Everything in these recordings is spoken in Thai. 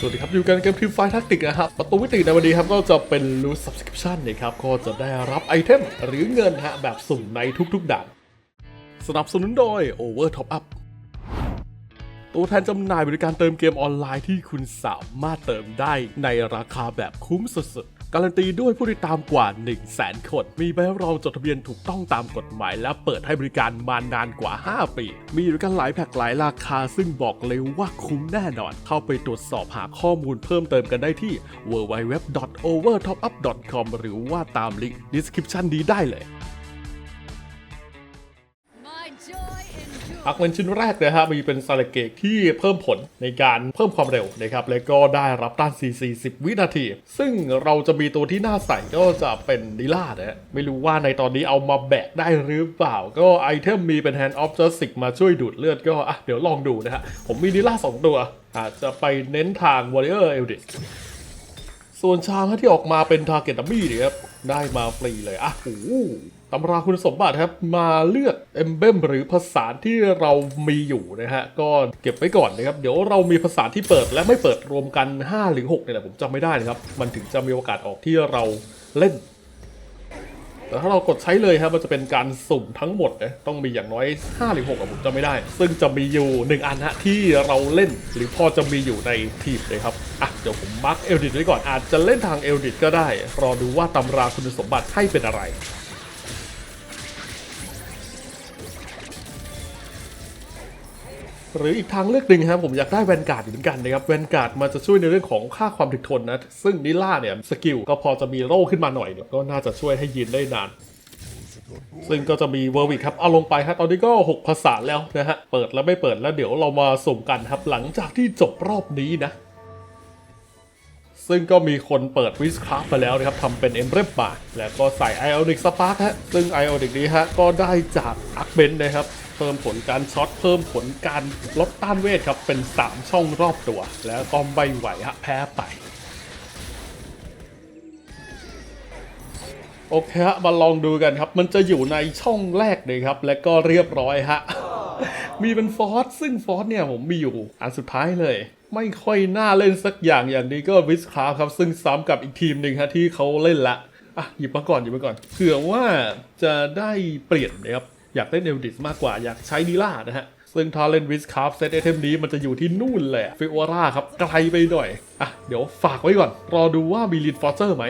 สวัสดีครับอยู่กันเกมทีมไฟทักติกนะครับประตูวิติในวันนี้ครับก็จะเป็นรูสับสคริปชันนะครับก็จะได้รับไอเทมหรือเงินฮะแบบสุ่มในทุกๆด่านสนับสนุนโดย Over Top Up ตัวแทนจำหน่ายบริการเติมเกมออนไลน์ที่คุณสามารถเติมได้ในราคาแบบคุ้มสุดๆ การันตีด้วยผู้ติดตามกว่า 1 0 0 0 0แสนคน มีใบรับรองจดทะเบียนถูกต้องตามกฎหมาย และเปิดให้บริการมานานกว่า 5 ปี มีอยู่กันหลายแพ็กหลายราคา ซึ่งบอกเลยว่าคุ้มแน่นอน เข้าไปตรวจสอบหาข้อมูลเพิ่มเติมกันได้ที่ www.overtopup.com หรือว่าตามลิงก์ description นี้ได้เลย อักเมนชิ้นแรกนะฮะมีเป็นซาเลเกกที่เพิ่มผลในการเพิ่มความเร็วนะครับและก็ได้รับต้าน CC 10 วินาที ซึ่งเราจะมีตัวที่น่าใส่ก็จะเป็นดิล่านะไม่รู้ว่าในตอนนี้เอามาแบกได้หรือเปล่า ก็ไอเทมมีเป็น Hand of Justice มาช่วยดูดเลือดก็อะเดี๋ยวลองดูนะฮะผมมีดิล่า2 ตัวอาจจะไปเน้นทาง Warrior Eldritch ส่วนชามที่ออกมาเป็นทาร์เก็ตดัมมี่เนี่ยครับได้มาฟรีเลยอะโอ้ ตำราคุณสมบัติครับมาเลือกเอมเบมหรือภาษาที่เรามีอยู่นะฮะก็เก็บไว้ก่อนนะครับ เดี๋ยวเรามีภาษาที่เปิดและไม่เปิดรวมกัน 5 หรือ6เนี่ยแหละผมจำไม่ได้นะครับ มันถึงจะมีโอกาสออกที่เราเล่น แต่ถ้าเรากดใช้เลยครับมันจะเป็นการสุ่มทั้งหมดนะต้องมีอย่างน้อย 5 หรือ6อะผมจำไม่ได้ ซึ่งจะมีอยู่ 1 อันฮะที่เราเล่น หรือพอจะมีอยู่ในทีมเลยครับอะเดี๋ยวผมมาร์กเอลดิตไว้ก่อนอาจจะเล่นทางเอลดิตก็ได้รอดูว่าตำราคุณสมบัติให้เป็นอะไร หรืออีกทางเลือกหนึ่งครับผมอยากได้แวนการ์ดเหมือนกันนะครับแวนการ์ดมันจะช่วยในเรื่องของค่าความถึกทนนะซึ่งนิล่าเนี่ยสกิลก็พอจะมีโล่ขึ้นมาหน่อยเนี่ยก็น่าจะช่วยให้ยืนได้นานซึ่งก็จะมีเวอร์วิกครับ เอาลงไปครับ ตอนนี้ก็ 6 ภาษาแล้วนะฮะ เปิดแล้วไม่เปิดแล้วเดี๋ยวเรามาสุ่มกันครับ หลังจากที่จบรอบนี้นะ ซึ่งก็มีคนเปิดวิสคราฟมาแล้วนะครับทำเป็นเอ็มเบรมมาแล้วก็ใส่ไอออนิกสปาร์คฮะ ซึ่งไอออนิกนี้ฮะ ก็ได้จากอักเบนนะครับ เพิ่มผลการช็อตเพิ่มผลการลดต้านเวทครับ เป็น 3 ช่องรอบตัว แล้วก็ไม่ไหวฮะแพ้ไป โอเคฮะมาลองดูกันครับ มันจะอยู่ในช่องแรกเลยครับ และก็เรียบร้อยฮะมีเป็นฟอสซึ่งฟอสเนี่ยผมมีอยู่อันสุดท้ายเลยไม่ค่อยน่าเล่นสักอย่างอย่างนี้ก็วิสคราฟครับ ซึ่งซ้ำกับอีกทีมหนึ่งฮะที่เขาเล่นละอะหยิบมาก่อนหยิบมาก่อนเผื่อว่าจะได้เปลี่ยนนะครับ อยากเล่นเอลดิสมากกว่าอยากใช้ดีล่านะฮะซึ่งถ้าเล่นวิสคาราฟเซตไอเทมนี้มันจะอยู่ที่นู่นเลยฟิโอร่าครับไกลไปหน่อย อะ เดี๋ยวฝากไว้ก่อน รอดูว่ามีลินฟอสเซอร์ไหม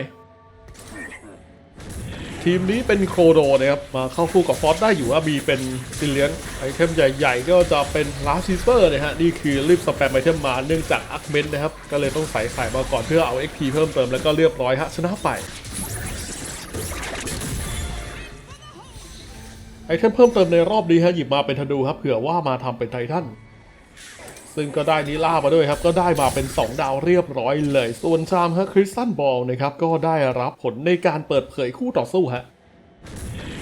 ทีมนี้เป็นโครโดนะครับ มาเข้าคู่กับฟอสได้อยู่ว่ามีเป็นซิเลียนไอเทมใหญ่ๆ ก็จะเป็นลาสซิสเปอร์นะฮะ นี่คือรีบสแปมไอเทมมาเนื่องจากอักเมนนะครับ ก็เลยต้องใส่ใส่มาก่อนเพื่อเอา XP เพิ่มเติมแล้วก็เรียบร้อยฮะชนะไป ไอเทมเพิ่มเติมในรอบนี้ฮะหยิบมาเป็นธนูครับเผื่อว่ามาทำเป็นไททันซึ่งก็ได้นิล่ามาด้วยครับ ก็ได้มาเป็น 2 ดาวเรียบร้อยเลย ส่วนชามฮะคริสตันบอลนะครับ ก็ได้รับผลในการเปิดเผยคู่ต่อสู้ฮะ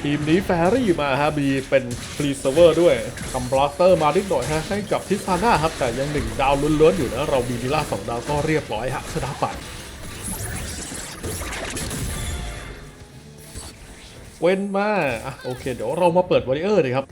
ทีมนี้แฟรี่มาฮะมีเป็นฟรีเซเวอร์ด้วยทำบลัสเตอร์มานิดหน่อยฮะให้กับทิสซาน่าครับ แต่ยัง1ดาวล้วนๆอยู่นะเรามีนิล่า2ดาวก็เรียบร้อยฮะชนะไป เว้นมาอะโอเค เดี๋ยวเรามาเปิดวอริเออร์เลยครับ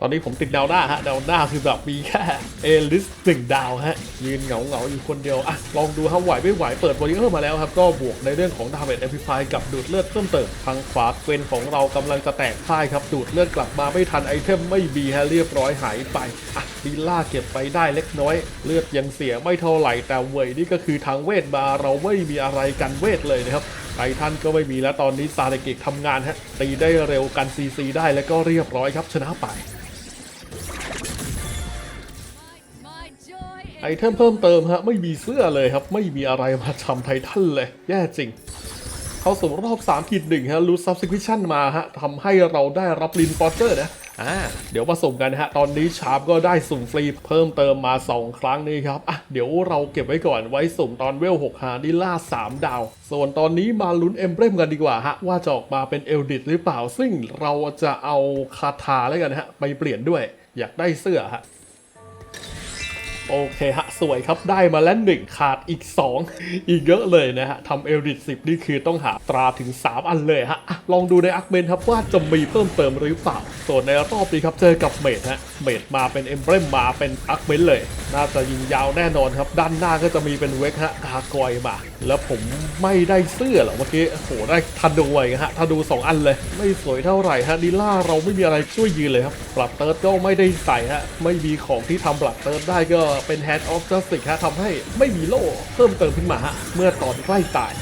ตอนนี้ผมติดดาวหน้าฮะดาวหน้าคือแบบมีแค่เอลิสหนึ่งดาวฮะยืนเหงาเหงาๆอยู่คนเดียวอะลองดูครับไหวไม่ไหวเปิดวอริเออร์มาแล้วครับ ก็บวกในเรื่องของดาเมจแอมพลิฟายกับดูดเลือดเพิ่มเติมทางขวาเกวนของเรากำลังจะแตกพ่ายครับดูดเลือดกลับมาไม่ทันไอเทมไม่มีฮะเรียบร้อยหายไปอะดีล่าเก็บไปได้เล็กน้อย เลือดยังเสียไม่เท่าไหร่แต่เวยนี่ก็คือทางเวทมาเราไม่มีอะไรกันเวทเลยนะครับ ไททันก็ไม่มีแล้วตอนนี้ซาเดเกกทำงานฮะ ตีได้เร็วกันซีซีได้แล้วก็เรียบร้อยครับชนะไปไอเทมเพิ่มเติมฮะ ไม่มีเสื้อเลยครับ ไม่มีอะไรมาทำไททันเลย แย่จริง เข้าสู่รอบ3ขีดหนึ่งฮะรูซับซิควิชั่นมาฮะทำให้เราได้รับลินฟอเจอร์นะ อ่าเดี๋ยวผสมกันนะฮะ ตอนนี้ชาร์ปก็ได้สุ่มฟรีเพิ่มเติมมา 2 ครั้งนี้ครับ อะ เดี๋ยวเราเก็บไว้ก่อนไว้สุ่มตอนเวล6หาดิล่า 3 ดาว ส่วนตอนนี้มาลุ้นเอ็มเบรมกันดีกว่าฮะ ว่าจะออกมาเป็นเอลดิตหรือเปล่า ซึ่งเราจะเอาคาถาแล้วกันนะฮะ ไปเปลี่ยนด้วย อยากได้เสื้อฮะ โอเคฮะ สวยครับได้มาแล้วหนึ่งขาดอีก 2 อีกเยอะเลยนะฮะทำเอลดิตสิบนี่คือต้องหาตราถึง 3 อันเลยฮะอะลองดูในอักเมนครับว่าจะมีเพิ่มเติมหรือเปล่า ส่วนในรอบนี้ครับเจอกับเมดฮะเมดมาเป็นเอมเบรมมาเป็นอักเมนเลย น่าจะยิงยาวแน่นอนครับ ด้านหน้าก็จะมีเป็นเวกฮะกากอยมา แล้วผมไม่ได้เสื้อหรอเมื่อกี้โอ้โหได้ทันดูไว้ฮะทันดูสองอันเลย ไม่สวยเท่าไหร่ฮะดิล่าเราไม่มีอะไรช่วยยืนเลยครับปลัดเติร์ดก็ไม่ได้ใส่ฮะไม่มีของที่ทำปลัดเติร์ดได้ก็เป็น Hand of Justice ฮะทำให้ไม่มีโล่เพิ่มเติมขึ้นมาฮะเมื่อตอนใกล้ตาย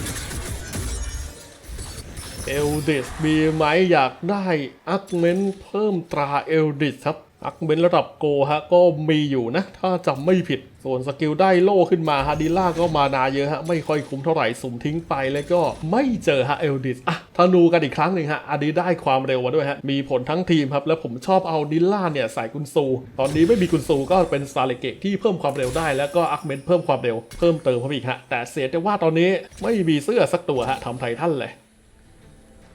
เอลดิสมีไหมอยากได้อักเมนเพิ่มตราเอลดิสครับ อักเมนระดับโกฮะก็มีอยู่นะ ถ้าจำไม่ผิดส่วนสกิลได้โล่ขึ้นมาฮะดิล่าก็มานาเยอะฮะ ไม่ค่อยคุ้มเท่าไหร่สุ่มทิ้งไปแล้วก็ไม่เจอฮะเอลดิสอะธนูกันอีกครั้งหนึ่งฮะอันนี้ได้ความเร็วมาด้วยฮะ มีผลทั้งทีมครับ แล้วผมชอบเอาดิล่าเนี่ยใส่กุนซู ตอนนี้ไม่มีกุนซูก็เป็นซาเลเกตที่เพิ่มความเร็วได้แล้วก็อักเมนเพิ่มความเร็วเพิ่มเติมเข้าไปอีกฮะแต่เสียแต่ว่าตอนนี้ไม่มีเสื้อสักตัวฮะทำไททันเลย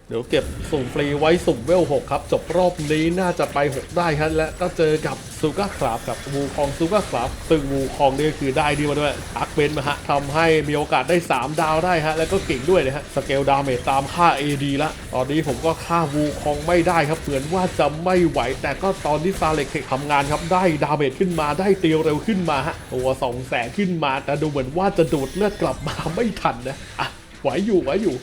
เดี๋ยวเก็บสุ่มฟรีไว้สุ่มเวล 6 ครับ จบรอบนี้น่าจะไป 6 ได้ครับ และก็เจอกับซูก้าคราฟกับวูคองซูก้าคราฟซึ่งวูคองนี่คือได้ดีมาด้วยอักเบนมาฮะทำให้มีโอกาสได้ 3 ดาวได้ฮะ แล้วก็เก่งด้วยนะฮะ สเกลดาเมจตามค่า AD ละตอนนี้ผมก็ฆ่าวูคองไม่ได้ครับเหมือนว่าจะไม่ไหว แต่ก็ตอนที่ซาเล็กทำงานครับได้ดาเมจขึ้นมาได้เตียวเร็วขึ้นมาฮะตัว2 0 0แสนขึ้นมาแต่ดูเหมือนว่าจะดูดเลือดกลับมาไม่ทันนะอะไหวอยู่ไหวอยู่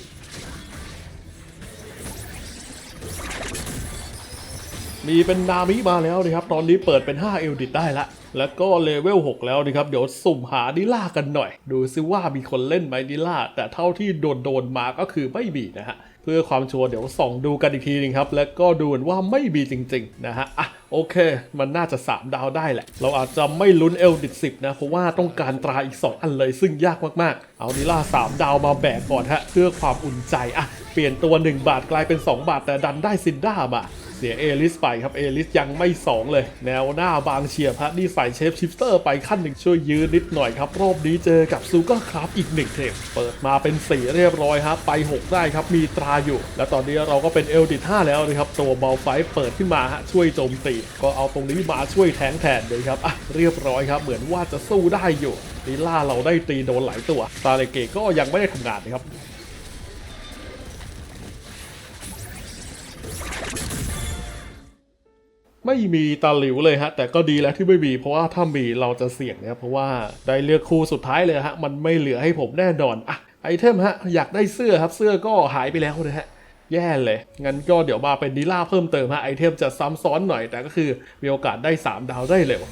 มีเป็นนามิมาแล้วนะครับ ตอนนี้เปิดเป็น 5 เอลดิตได้ละ แล้วก็เลเวล 6 แล้วนะครับ เดี๋ยวสุ่มหาดิล่ากันหน่อย ดูซิว่ามีคนเล่นไหมดิล่า แต่เท่าที่โดนโดนมาก็คือไม่มีนะฮะ เพื่อความชัวร์เดี๋ยวส่องดูกันอีกทีนึงครับ แล้วก็ดูเหมือนว่าไม่มีจริง ๆ นะฮะอะโอเค มันน่าจะ 3 ดาวได้แหละ เราอาจจะไม่ลุ้นเอลดิตสิบนะ เพราะว่าต้องการตราอีก 2 อันเลยซึ่งยากมากๆ เอาดิล่า 3 ดาวมาแบกก่อนฮะ เพื่อความอุ่นใจอะเปลี่ยนตัว 1 บาทกลายเป็น 2 บาทแต่ดันได้ซินด้ามา สียเอลิสไปครับเอลิสยังไม่ 2 เลย แนวหน้าบางเฉียบฮะนี่ใส่เชฟชิฟเตอร์ไปขั้นหนึ่งช่วยยืนนิดหน่อยครับ รอบนี้เจอกับซูเกอร์ครับอีกหนึ่งเทปเปิดมาเป็น 4 เรียบร้อยฮะไป 6 ได้ครับ มีตราอยู่ แล้วตอนนี้เราก็เป็นเอลดิท5แล้วนะครับ ตัวเบลไฟเปิดขึ้นมาฮะช่วยโจมตีก็เอาตรงนี้มาช่วยแทงแทนเลยครับอะเรียบร้อยครับเหมือนว่าจะสู้ได้อยู่ลีล่าเราได้ตีโดนหลายตัวซาเลเกก็ยังไม่ได้ทำงานนะครับ ไม่มีตาหลิวเลยฮะ แต่ก็ดีแล้วที่ไม่มี เพราะว่าถ้ามีเราจะเสี่ยงนะเพราะว่าได้เลือกคู่สุดท้ายเลยฮะ มันไม่เหลือให้ผมแน่นอนอะไอเทมฮะ อยากได้เสื้อครับเสื้อก็หายไปแล้วนะฮะแย่เลย งั้นก็เดี๋ยวมาเป็นดีล่าเพิ่มเติมฮะไอเทมจะซ้ำซ้อนหน่อยแต่ก็คือมีโอกาสได้ 3 ดาวได้เร็ว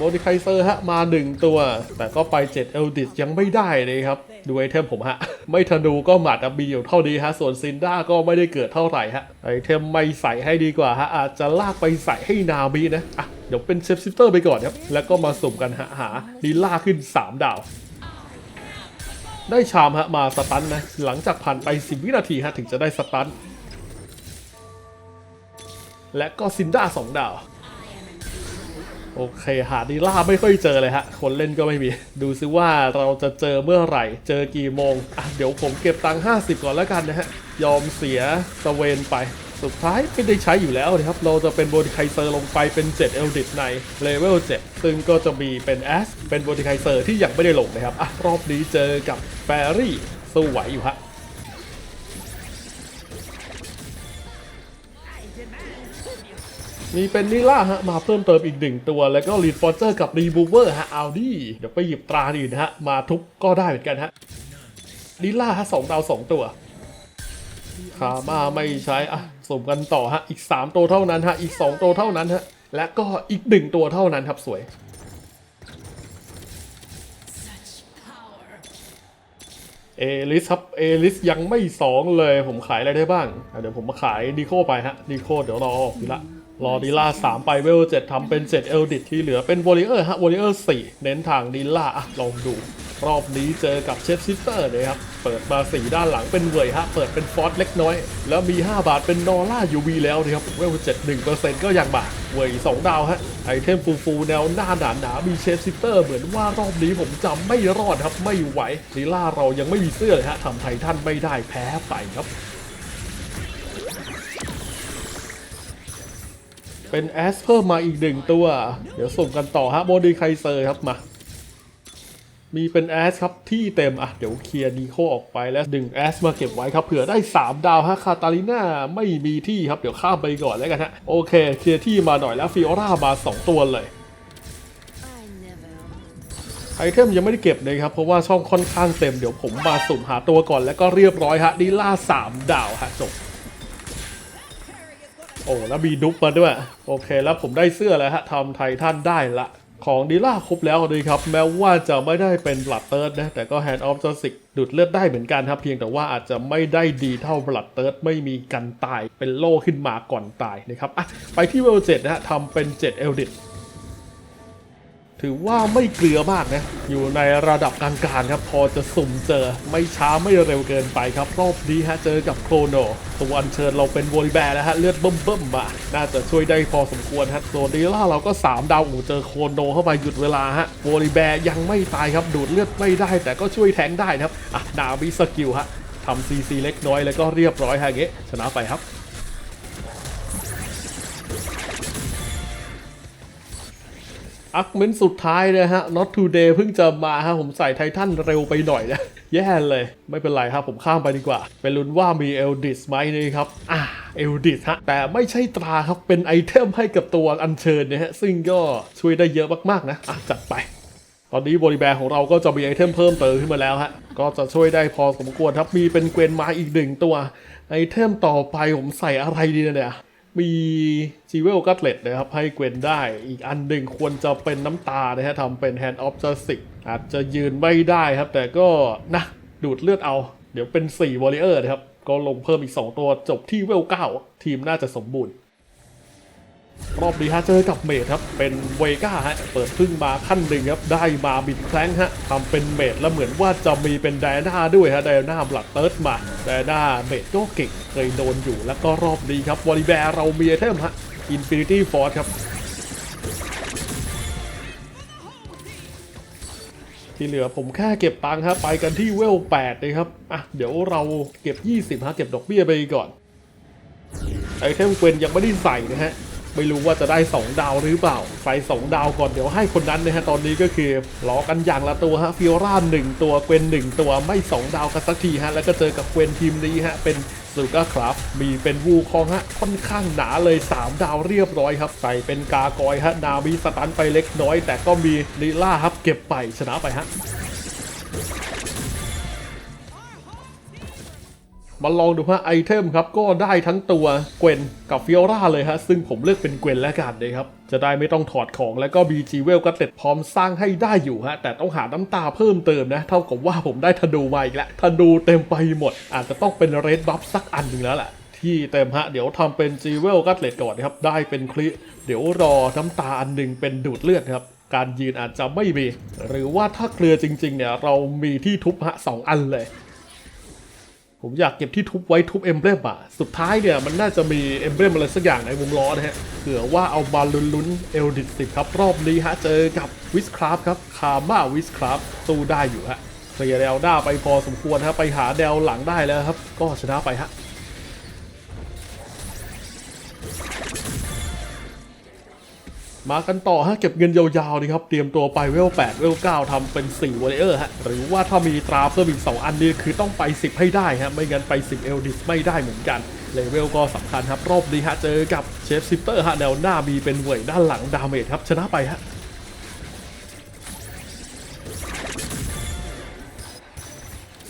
โมดิไคเซอร์ฮะมา 1 ตัว แต่ก็ไป 7 เอลดิสยังไม่ได้เลยครับ ดูไอเทมผมฮะ ไม่ธนูก็หมัดอะมีอยู่เท่านี้ฮะ ส่วนซินด้าก็ไม่ได้เกิดเท่าไหร่ฮะ ไอเทมไม่ใส่ให้ดีกว่าฮะ อาจจะลากไปใส่ให้นาบีนะ อะ เดี๋ยวเป็นเชฟซิสเตอร์ไปก่อนครับ แล้วก็มาสุ่มกันฮะหาลีล่าขึ้น 3 ดาวได้ชามฮะมาสตันนะ หลังจากผ่านไป 10 วินาทีฮะถึงจะได้สตันและก็ซินด้า2ดาว โอเคหาดีล่าไม่ค่อยเจอเลยฮะ คนเล่นก็ไม่มี ดูซิว่าเราจะเจอเมื่อไหร่ เจอกี่โมงอะเดี๋ยวผมเก็บตังค์50 ก่อนแล้วกันนะฮะ ยอมเสียสเวนไป สุดท้ายไม่ได้ใช้อยู่แล้วนะครับ เราจะเป็นโบดิไคเซอร์ลงไปเป็น 7 เอลดิตในเลเวล 7 ซึ่งก็จะมีเป็นแอสเป็นโบดิไคเซอร์ที่ยังไม่ได้ลงนะครับอะรอบนี้เจอกับแฟรี่สู้ไหวอยู่ฮะ มีเป็นนิล่าฮะมาเพิ่มเติมอีกหนึ่งตัว แล้วก็รีดฟอร์เจอร์กับรีบูเวอร์ฮะเอาดิเดี๋ยวไปหยิบตราอื่นะฮะมาทุบก็ได้เหมือนกันฮะนิล่าฮะสองดาวสองตัวขามาไม่ใช้อะสมกันต่อฮะอีก 3 ตัวเท่านั้นฮะอีก 2 ตัวเท่านั้นฮะและก็อีก 1 ตัวเท่านั้นครับสวยเอลิสครับเอลิสยังไม่สองเลยผมขายอะไรได้บ้าง เดี๋ยวผมมาขายดีโคไปฮะดีโคเดี๋ยวรอออกทีละ รอดีล่า3ไปเวล7ทำเป็น7เอลดิตที่เหลือเป็นวอริเออร์ฮะวอริเออร์4เน้นทางดีล่าอะลองดู รอบนี้เจอกับเชฟซิสเตอร์นะครับ เปิดมา4ด้านหลังเป็นเวยฮะ เปิดเป็นฟอสเล็กน้อย แล้วมี 5 บาทเป็นนอร่ายูวีแล้วนะครับเวล7 1%ก็ยังบาทเวย2ดาวฮะไอเทมฟูฟูแนวหน้าหนาหนามีเชฟซิสเตอร์เหมือนว่ารอบนี้ผมจำไม่รอดครับไม่ไหวดีล่าเรายังไม่มีเสื้อเลยฮะทำไททันไม่ได้แพ้ไปครับ เป็นแอสเพิ่มมาอีกหนึ่งตัว เดี๋ยวส่งกันต่อฮะโบดีไคเซอร์ครับมา มีเป็นแอสครับที่เต็มอะเดี๋ยวเคลียร์ดีโคออกไปแล้วดึงแอสมาเก็บไว้ครับเผื่อได้ 3 ดาวฮะคาตาลิน่าไม่มีที่ครับเดี๋ยวข้ามไปก่อนแล้วกันฮะโอเคเคลียร์ที่มาหน่อยแล้วฟิโอรามาสองตัวเลยไอเทมยังไม่ได้เก็บเลยครับ เพราะว่าช่องค่อนข้างเต็มเดี๋ยวผมมาสุ่มหาตัวก่อนแล้วก็เรียบร้อยฮะดีล่า 3 ดาวฮะจบ โอ้แล้วมีดุ๊กมาด้วย โอเค แล้วผมได้เสื้อแล้วฮะทำไททันได้ละ ของดีล่าครบแล้วเลยครับ แม้ว่าจะไม่ได้เป็นบลัดเติร์ดนะ แต่ก็แฮนด์ออฟจอสิกดูดเลือดได้เหมือนกันครับ เพียงแต่ว่าอาจจะไม่ได้ดีเท่าบลัดเติร์ดไม่มีกันตายเป็นโล่ขึ้นมาก่อนตายนะครับอะไปที่เวลเจ็ดนะฮะทำเป็น 7 เอลดิท ถือว่าไม่เกลือมากนะ อยู่ในระดับกลางๆครับ พอจะสุ่มเจอไม่ช้าไม่เร็วเกินไปครับ รอบนี้ฮะเจอกับโครโนตัวอัญเชิญเราเป็นโวลิแบร์แล้วฮะ เลือดเบิ่มๆมา น่าจะช่วยได้พอสมควรฮะตัวดีล่าเราก็ 3 ดาวเจอโครโนเข้าไปหยุดเวลาฮะโวลิแบร์ยังไม่ตายครับ ดูดเลือดไม่ได้ แต่ก็ช่วยแทงได้นะครับอะนาวิสกิลฮะทำซีซีเล็กน้อยแล้วก็เรียบร้อยฮะเงี้ชนะไปครับ อักเมนสุดท้ายนะฮะ not today เพิ่งจะมาฮะ ผมใส่ไททันเร็วไปหน่อยนะ แย่เลย ไม่เป็นไรครับ ผมข้ามไปดีกว่าเป็นลุ้นว่ามีเอลดิสไหมนี่ครับ อ่าเอลดิสฮะ แต่ไม่ใช่ตราครับ เป็นไอเทมให้กับตัวอัญเชิญนะฮะ ซึ่งก็ช่วยได้เยอะมากๆนะ อะ จัดไปตอนนี้บริแบร์ของเราก็จะมีไอเทมเพิ่มเติมขึ้นมาแล้วฮะ ก็จะช่วยได้พอสมควรครับ มีเป็นเกวนมาอีกหนึ่งตัว ไอเทมต่อไปผมใส่อะไรดีเนี่ย มีจีเวลกัตเลตนะครับ ให้เกวนได้ อีกอันหนึ่งควรจะเป็นน้ำตานะฮะทำเป็นแฮนด์ออฟจัสติกอาจจะยืนไม่ได้ครับ แต่ก็นะดูดเลือดเอา เดี๋ยวเป็น4 Warrior นะครับ ก็ลงเพิ่มอีก 2 ตัวจบที่เวล9ทีมน่าจะสมบูรณ์ รอบนี้ฮะเจอกับเมดครับ เป็นเวก้าฮะ เปิดพึ่งมาขั้นหนึ่งครับ ได้มาบิดแคลงฮะทำเป็นเมดแล้วเหมือนว่าจะมีเป็นไดอาน่าด้วยฮะไดอาน่าบลัดเติร์ดมาไดอาน่าเมดก็เก่งเคยโดนอยู่แล้วก็รอบนี้ครับวอลิแบร์เรามีเทมฮะอินฟินิตี้ฟอร์ครับที่เหลือผมแค่เก็บตังค์ครับไปกันที่เวล8เลยครับอะเดี๋ยวเราเก็บ 20ฮะเก็บดอกเบี้ยไปก่อนไอเทมเกวนยังไม่ได้ใส่นะฮะ ไม่รู้ว่าจะได้ 2 ดาวหรือเปล่าใส่2ดาวก่อนเดี๋ยวให้คนนั้นนะฮะตอนนี้ก็คือล้อกันอย่างละตัวฮะฟิโอราหนึ่งตัวเกวนหนึ่งตัวไม่ 2 ดาวกันสักทีฮะแล้วก็เจอกับเกวนทีมนี้ฮะเป็นซูก้าครับมีเป็นวูคองฮะค่อนข้างหนาเลย 3 ดาวเรียบร้อยครับใส่เป็นกากอยฮะนาวิสตันไปเล็กน้อย แต่ก็มีลีล่าครับเก็บไปชนะไปฮะ มาลองดูฮะไอเทมครับก็ได้ทั้งตัวเกวนกับฟิโอราเลยฮะซึ่งผมเลือกเป็นเกวนแล้วกันเลยครับจะได้ไม่ต้องถอดของแล้วก็บีจีเวลก็เสร็จพร้อมสร้างให้ได้อยู่ฮะแต่ต้องหาน้ำตาเพิ่มเติมนะ เท่ากับว่าผมได้ธนูมาอีกแล้วธนูเต็มไปหมด อาจจะต้องเป็นเรดบัฟสักอันหนึ่งแล้วแหละที่เต็มฮะเดี๋ยวทำเป็นจีเวลกัตเลตก่อนนะครับได้เป็นคลิเดี๋ยวรอน้ำตาอันหนึ่งเป็นดูดเลือดครับการยืนอาจจะไม่มี หรือว่าถ้าเกลือจริงๆเนี่ยเรามีที่ทุบฮะสองอันเลย ผมอยากเก็บที่ทุบไว้ทุบเอมเบลมอะสุดท้ายเนี่ยมันน่าจะมีเอมเบลมอะไรสักอย่างในวงล้อนะฮะเผื่อว่าเอามาลุ้นเอลดิสิครับ รอบนี้ฮะเจอกับวิสคราฟครับ คาม่าวิสคราฟสู้ได้อยู่ฮะเคลียร์แนวหน้าไปพอสมควรฮะไปหาแนวหลังได้แล้วครับ ก็ชนะไปฮะ มากันต่อฮะเก็บเงินยาวๆดีครับ เตรียมตัวไปเวล8เวล9ทำเป็น4วอลเลอร์ฮะ หรือว่าถ้ามีตราเพิ่มอีก2อันนี้คือต้องไป 10 ให้ได้ฮะ ไม่งั้นไป 10 เอลดิสไม่ได้เหมือนกันเลเวลก็สำคัญครับ รอบนี้ฮะ เจอกับเชฟซิปเตอร์ฮะแนวหน้ามีเป็นเวยด้านหลังดาเมจครับชนะไปฮะ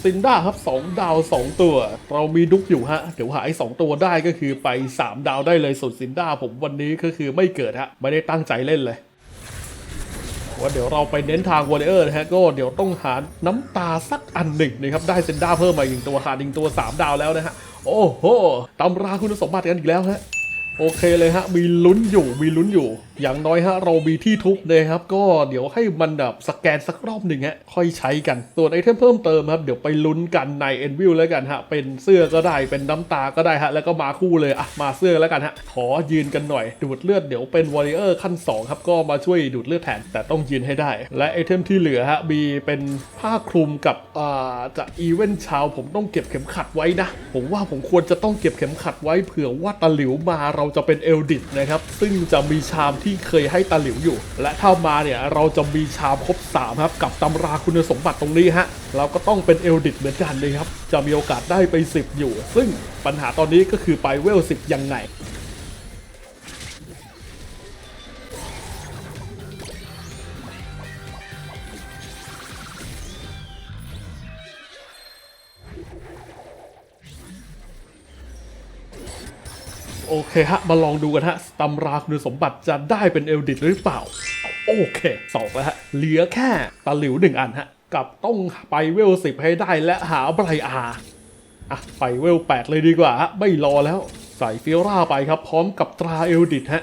ซินด้าครับ 2 ดาว 2 ตัว เรามีดุกอยู่ฮะ เดี๋ยวหาย2ตัวได้ก็คือไป 3 ดาวได้เลยส่วนซินด้าผมวันนี้ก็คือไม่เกิดฮะ ไม่ได้ตั้งใจเล่นเลยว่าเดี๋ยวเราไปเน้นทางวอร์เออร์นะฮะก็เดี๋ยวต้องหาน้ำตาสักอันหนึ่งนะครับ ได้เซนด้าเพิ่มมาอีกตัวขาดอีกหนึ่งตัว 3 ดาวแล้วนะฮะ โอ้โหตำราคุณสมบัติกันอีกแล้วฮะ โอเคเลยฮะ มีลุ้นอยู่มีลุ้นอยู่ อย่างน้อยฮะเรามีที่ทุบเลยครับ ก็เดี๋ยวให้มันแบบสแกนสักรอบหนึ่งฮะค่อยใช้กันส่วนไอเทมเพิ่มเติมครับ เดี๋ยวไปลุ้นกันใน e n v i l แล้วกันฮะ เป็นเสื้อก็ได้เป็นน้ำตาก็ได้ฮะ แล้วก็มาคู่เลยอะมาเสื้อแล้วกันฮะ ขอยืนกันหน่อย ดูดเลือดเดี๋ยวเป็น Warrior ขั้น 2 ครับ ก็มาช่วยดูดเลือดแทนแต่ต้องยืนให้ได้ และไอเทมที่เหลือฮะมีเป็นผ้าคลุมกับอ่าจะอีเวนต์เชาวผมต้องเก็บเข็มขัดไว้นะผมว่าผมควรจะต้องเก็บเข็มขัดไว้เผื่อว่าตะหลิวมาเราจะเป็นเอลดิตนะครับซึ่งจะมีชามที่ที่เคยให้ตาหลิวอยู่ และถ้ามาเนี่ยเราจะมีชามครบ3ครับกับตำราคุณสมบัติตรงนี้ฮะเราก็ต้องเป็นเอลดิตเหมือนกันเลยครับจะมีโอกาสได้ไป 10 อยู่ ซึ่งปัญหาตอนนี้ก็คือไปเวล10ยังไง โอเคฮะ มาลองดูกันฮะตำราคุณสมบัติจะได้เป็นเอลดิตหรือเปล่า โอเคสองแล้วฮะ เหลือแค่ตะหลิวหนึ่งอันฮะ กับต้องไปเวลสิบให้ได้และหาไบรอาอะไปเวลแปดเลยดีกว่าฮะ ไม่รอแล้ว ใส่ฟิลร่าไปครับ พร้อมกับตราเอลดิตฮะ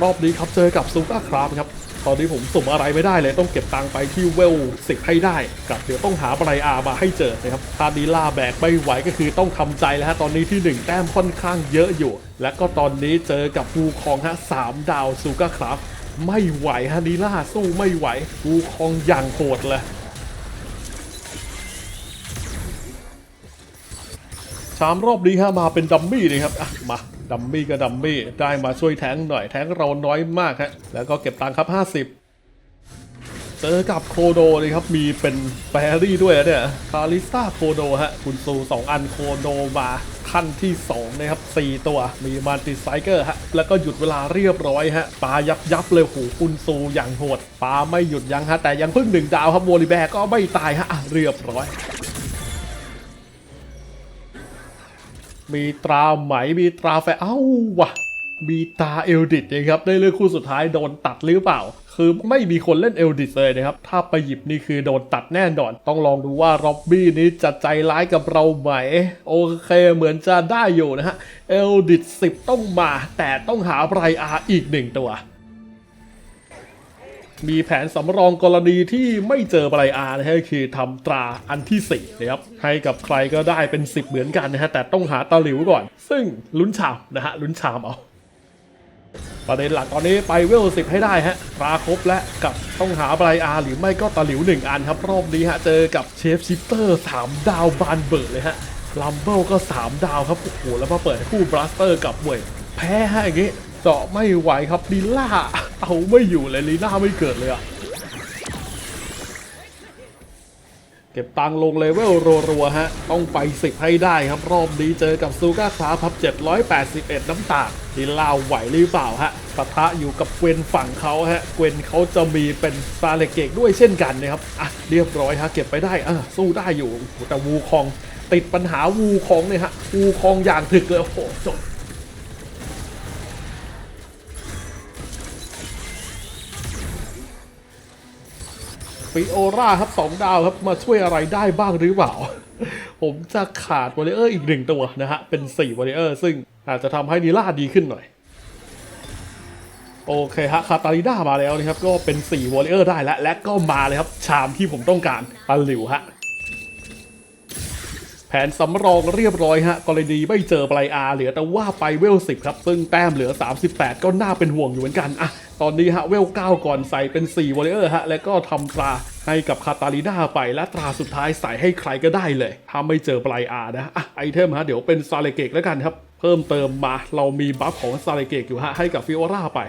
รอบนี้ครับเจอกับซูก้าคราฟครับ ตอนนี้ผมสุ่มอะไรไม่ได้เลยต้องเก็บตังไปที่เวลสิบให้ได้กับเดี๋ยวต้องหาไบรอามาให้เจอนะครับถ้าดีล่าแบกไม่ไหวก็คือต้องทำใจแล้วฮะตอนนี้ที่หนึ่งแต้มค่อนข้างเยอะอยู่ และก็ตอนนี้เจอกับวูคองฮะสามดาวซูก้าคราฟไม่ไหวฮะดีล่าสู้ไม่ไหววูคองอย่างโหดเลยชามรอบนี้ฮะมาเป็นดัมมี่นะครับอะมา ดัมมี่ก็ดัมมี่ได้มาช่วยแทงหน่อยแทงเราน้อยมากฮะแล้วก็เก็บตังค์ครับ 50เจอกับโคโดเลยครับ มีเป็นแฟรี่ด้วยเนี่ย คาริสตาโคโดฮะ คุณซู2อันโคโดมาขั้นที่2นะครับ4ตัว มีมันติไซเกอร์ฮะ แล้วก็หยุดเวลาเรียบร้อยฮะ ปายับยับเลยหูคุณซูอย่างโหด ปาไม่หยุดยั้งฮะ แต่ยังเพิ่งหนึ่งดาวครับโวลิแบก็ไม่ตายฮะ เรียบร้อย มีตราไหมมีตราแฟเอ้าวะมีตาเอลดิดนะครับได้เลือกคู่สุดท้ายโดนตัดหรือเปล่า คือไม่มีคนเล่นเอลดิดเลยนะครับ ถ้าไปหยิบนี่คือโดนตัดแน่นอน ต้องลองดูว่าร็อบบี้นี้จะใจร้ายกับเราไหม โอเคเหมือนจะได้อยู่นะฮะเอลดิด10 ต้องมา แต่ต้องหาไบรอาร์อีกหนึ่งตัว มีแผนสำรองกรณีที่ไม่เจอปลายอานะฮะคือทำตราอันที่ 4 นะครับ ให้กับใครก็ได้เป็น 10 เหมือนกันนะฮะ แต่ต้องหาตาหลิวก่อน ซึ่งลุ้นชามนะฮะ ลุ้นชามเอาประเด็นหลักตอนนี้ไปเวล10ให้ได้ฮะตราครบและกับต้องหาปลายอาหรือไม่ก็ตาหลิว1อันครับ รอบนี้ฮะ เจอกับเชฟชิปเตอร์3ดาวบานเบิร์ดเลยฮะลัมเบิลก็3ดาวครับ โอ้โห แล้วมาเปิดคู่บลัสเตอร์กับเวยแพ้ฮะอย่างงี้เจาะไม่ไหวครับลีล่า เอาไม่อยู่เลยลีล่าไม่เกิดเลยอะเก็บตังค์ลงเลเวลรัวๆฮะ ต้องไป10ให้ได้ครับ รอบนี้เจอกับซูก้าคราพับ 781 น้ำตาลดีลาไหวหรือเปล่าฮะปะทะอยู่กับเกวนฝั่งเขาฮะ เกวนเขาจะมีเป็นซาเลเกกด้วยเช่นกันนะครับ อะ เรียบร้อยฮะ เก็บไปได้อะสู้ได้อยู่แต่วูคอง ติดปัญหาวูคองเนี่ยฮะ วูคองอย่างถึกเลยโอ้โหจบ ฟิโอราครับสองดาวครับมาช่วยอะไรได้บ้างหรือเปล่า ผมจะขาดวอลเลเยอร์อีกหนึ่งตัวนะฮะ เป็น4วอลเลเยอร์ซึ่งอาจจะทำให้นิล่าดีขึ้นหน่อย โอเคฮะคาตาลิน่ามาแล้วนะครับ ก็เป็น4วอลเลเยอร์ได้แล้วและก็มาเลยครับ ชามที่ผมต้องการตันหลิวฮะแผนสำรองเรียบร้อยฮะ กรณีไม่เจอปลายอาเหลือแต่ว่าไปเวล10ครับ ซึ่งแต้มเหลือ 38 ก็น่าเป็นห่วงอยู่เหมือนกันอะ ตอนนี้ฮะเวล9ก่อนใส่เป็น4วอลเลอร์ฮะแล้วก็ทำตราให้กับคาตาลีนาไปและตราสุดท้ายใส่ให้ใครก็ได้เลย ถ้าไม่เจอปลายอานะอะไอเทมฮะเดี๋ยวเป็นซาเลเกกแล้วกันครับ เพิ่มเติมมาเรามีบัฟของซาเลเกกอยู่ฮะให้กับฟิโอราไป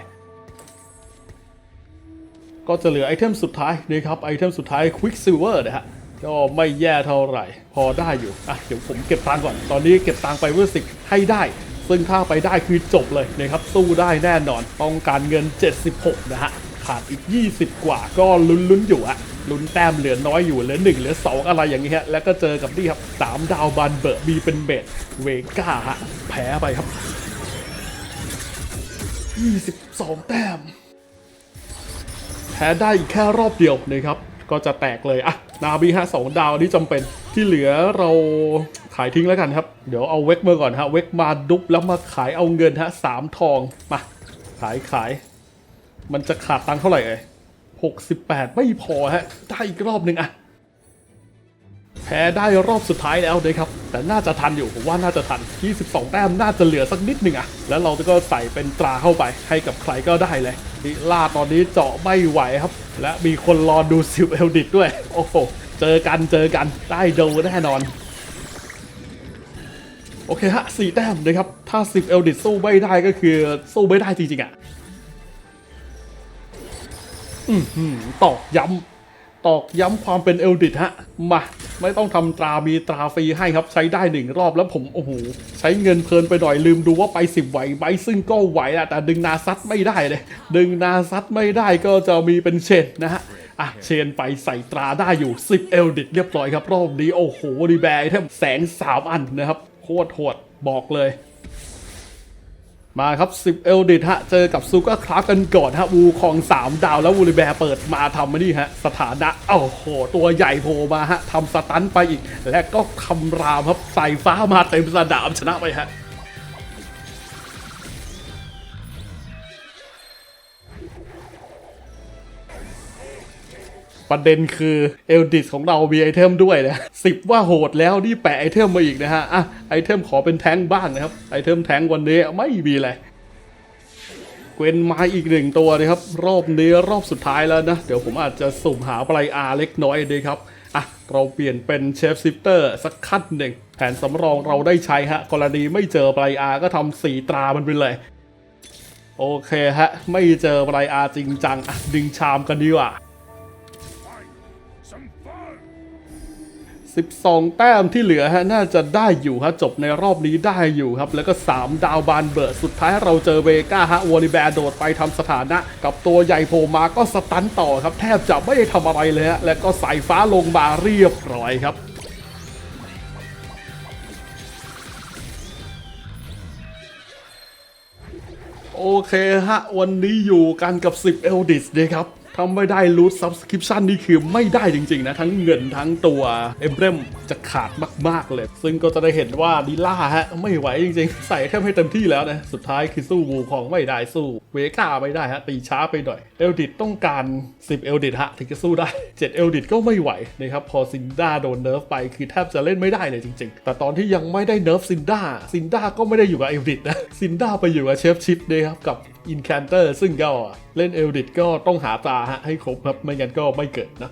ก็จะเหลือไอเทมสุดท้ายนะครับไอเทมสุดท้าย Quicksilver นะฮะก็ไม่แย่เท่าไหร่ พอได้อยู่ อะ เดี๋ยวผมเก็บตังก่อน ตอนนี้เก็บตังไปเพื่อสิบให้ได้ ซึ่งถ้าไปได้คือจบเลยนะครับสู้ได้แน่นอนต้องการเงิน 76 นะฮะขาดอีก 20 กว่าก็ลุ้นๆอยู่อะลุ้นแต้มเหลือน้อยอยู่เหลือ1เหลือ 2 อะไรอย่างเงี้ยแล้วก็เจอกับนี่ครับ3ดาวบันเบิร์มีเป็นเบสเวก้าฮะแพ้ไปครับ 22 แต้ม แพ้ได้อีกแค่รอบเดียวนะครับ ก็จะแตกเลยอะนาบีฮะสองดาวนี่จำเป็นที่เหลือเรา ขายทิ้งแล้วกันครับ เดี๋ยวเอาเวกมาก่อนฮะ เวกมาดุบแล้วมาขายเอาเงินฮะสามทองมาขายขาย มันจะขาดตังค์เท่าไหร่เอ่ยหกสิบแปดไม่พอฮะ ได้อีกรอบหนึ่งอะแพ้ได้รอบสุดท้ายแล้วนะครับ แต่น่าจะทันอยู่ผมว่าน่าจะทัน 22 แต้มน่าจะเหลือสักนิดหนึ่งอะแล้วเราก็ใส่เป็นตราเข้าไปให้กับใครก็ได้เลยนิล่าตอนนี้เจาะไม่ไหวครับ และมีคนรอดูซิลเอลดิตด้วย โอ้โห เจอกันเจอกันได้ดูแน่นอน โอเคฮะสี่แต้มนะครับ ถ้า10เอลดิตสู้ไม่ได้ก็คือสู้ไม่ได้จริงๆอะอือหือตอกย้ำตอกย้ำความเป็นเอลดิตฮะ มา ไม่ต้องทำตรามีตราฟรีให้ครับ ใช้ได้หนึ่งรอบแล้วผม โอ้โห ใช้เงินเพลินไปหน่อยลืมดูว่าไปสิบไหวไหมซึ่งก็ไหวอะแต่ดึงนาซัดไม่ได้เลย ดึงนาซัดไม่ได้ก็จะมีเป็นเชนนะฮะอะเชนไปใส่ตราได้อยู่ 10 เอลดิตเรียบร้อยครับ รอบนี้ โอ้โหดีแบร์แทบแสงสามอันนะครับ โคตรโหดบอกเลย มาครับ 10 เอลดิทฮะ เจอกับซูก้าคราฟกันก่อนฮะ วูของ3 ดาวแล้ววูลิแบร์เปิดมาทำมานี่ฮะ สถานะโอ้โห ตัวใหญ่โผล่มาฮะทำสตันไปอีก และก็คำรามครับใส่ฟ้ามาเต็มสนามชนะไปฮะ ประเด็นคือเอลดิสของเรามีไอเทมด้วยนะสิบว่าโหดแล้วนี่แปะไอเทมมาอีกนะฮะอะไอเทมขอเป็นแท้งบ้างนะครับ ไอเทมแท้งวันนี้ไม่มีเลยเกวนมาอีกหนึ่งตัวนะครับ รอบนี้รอบสุดท้ายแล้วนะ เดี๋ยวผมอาจจะสุ่มหาปลายอาเล็กน้อยดีครับอะเราเปลี่ยนเป็นเชฟซิฟเตอร์สักขั้นหนึ่งแผนสำรองเราได้ใช้ฮะ กรณีไม่เจอปลายอาก็ทำสีตรามันไปเลย โอเคฮะ ไม่เจอปลายอาจริงจังอะดึงชามกันดีกว่า 12 แต้มที่เหลือฮะน่าจะได้อยู่ฮะจบในรอบนี้ได้อยู่ครับ แล้วก็ 3 ดาวบานเบิร์ดสุดท้ายเราเจอเวก้าฮะวอลิแบร์โดดไปทำสถานะ กับตัวใหญ่โผล่มาก็สตันต่อครับ แทบจะไม่ได้ทำอะไรเลยฮะแล้วก็สายฟ้าลงมาเรียบร้อยครับโอเคฮะ วันนี้อยู่กันกับ 10เอลดิสเลยครับ ถ้าไม่ได้รูทซับสคริปชันนี่คือไม่ได้จริง ๆ นะ ทั้งเงินทั้งตัวเอมเบรมจะขาดมาก ๆ เลย ซึ่งก็จะได้เห็นว่าดิล่าฮะ ไม่ไหวจริง ๆ ใส่แทบให้เต็มที่แล้วนะ สุดท้ายคือสู้วูของไม่ได้สู้เวก้าไม่ได้ฮะ ตีช้าไปหน่อย เอลดิตต้องการ 10 เอลดิตฮะ ถึงจะสู้ได้ 7 เอลดิตก็ไม่ไหวนะครับพอซินด้าโดนเนิร์ฟไปคือแทบจะเล่นไม่ได้เลยจริง ๆ แต่ตอนที่ยังไม่ได้เนิร์ฟซินด้าซินด้าก็ไม่ได้อยู่กับเอลดิตนะซินด้าไปอยู่กับเชฟชิปนะครับกับ อินแคนเตอร์ซึ่งก็เล่นเอลดิดก็ต้องหาตาฮะให้ครบครับ ไม่งั้นก็ไม่เกิดนะ